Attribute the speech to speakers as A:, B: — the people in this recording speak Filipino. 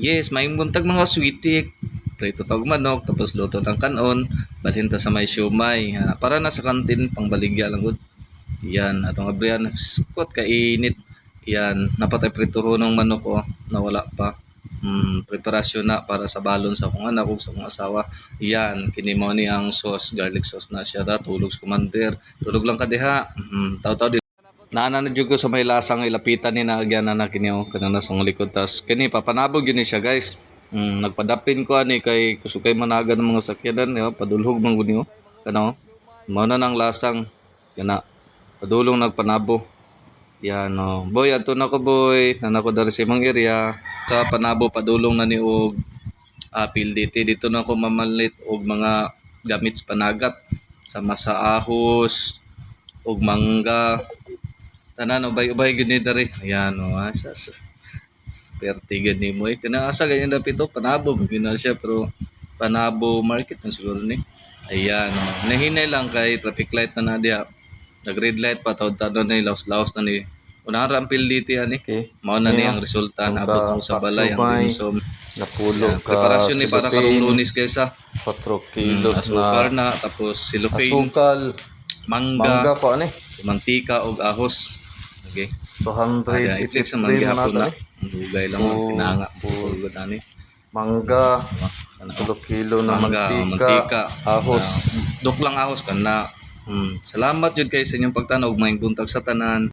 A: Yes, maayong buntag mga sweetik. Prito tawag manok, tapos luto ng kanon, balhin ta sa may siomay. Ha, para na sa kantin, pangbaligya lang gud. Yan, atong abrihan, skot kainit. Yan, napatay prito ho ng manok oh, nawala pa. Hmm, preparasyon na para sa balon sa akong anak ug sa akong asawa. Yan, kini mo ni ang sauce, garlic sauce na siya ta, tulog sa commander. Tulog lang ka diha. Hmm, taw-taw di Naana na jud ko sa may lasang ilapitan ni nagyan na kini oh kanang nasa akong likod tas kini papanabog yun siya guys. Mm, nagpadapin ko ani kay kusukay managa ng mga sakyanan yo padulhog man gud niyo. Kano? Mao na nang lasang kana padulong nagpanabo. Yan oh. Boy ato na ko boy. Nanako dari sa imong area. Sa panabo padulong na ni og apil dito dito na ako mamalit og mga gamit sa panagat sama sa ahos og mangga tanan ubay-ubay gid ni diri ayan o asas perti gid ni mo eh kana asa ganyan dapat ito panabo gid na siya pero panabo market na siguro ni ayan o nahinay lang kay traffic light na na diya nag red light pa tawd tanon ni laos-laos na ni Unang rampil dito ani.
B: Okay.
A: Mao na ni
B: Yeah.
A: ang resulta na abot mo sa balay ang insom.
B: Napulog ka
A: Preparasyon ni para karong lunis kaysa
B: 4
A: mm,
B: kilos
A: asukar
B: na
A: na tapos silofane,
B: asukal,
A: mangga,
B: mangga pa ani.
A: mantika ug ahos. Okay.
B: 200
A: Kaya i-flex naman gihapon na. Ang Hugay lang ang
B: Oo.
A: kinanga. Pulgod ani.
B: Mangga,
A: Ano?
B: 3 kilo na
A: Mangga, mantika,
B: ahos.
A: Ah, dok lang ahos kan na. Hmm. Salamat jud kay sa inyong pagtanaw. Maayong buntag sa tanan.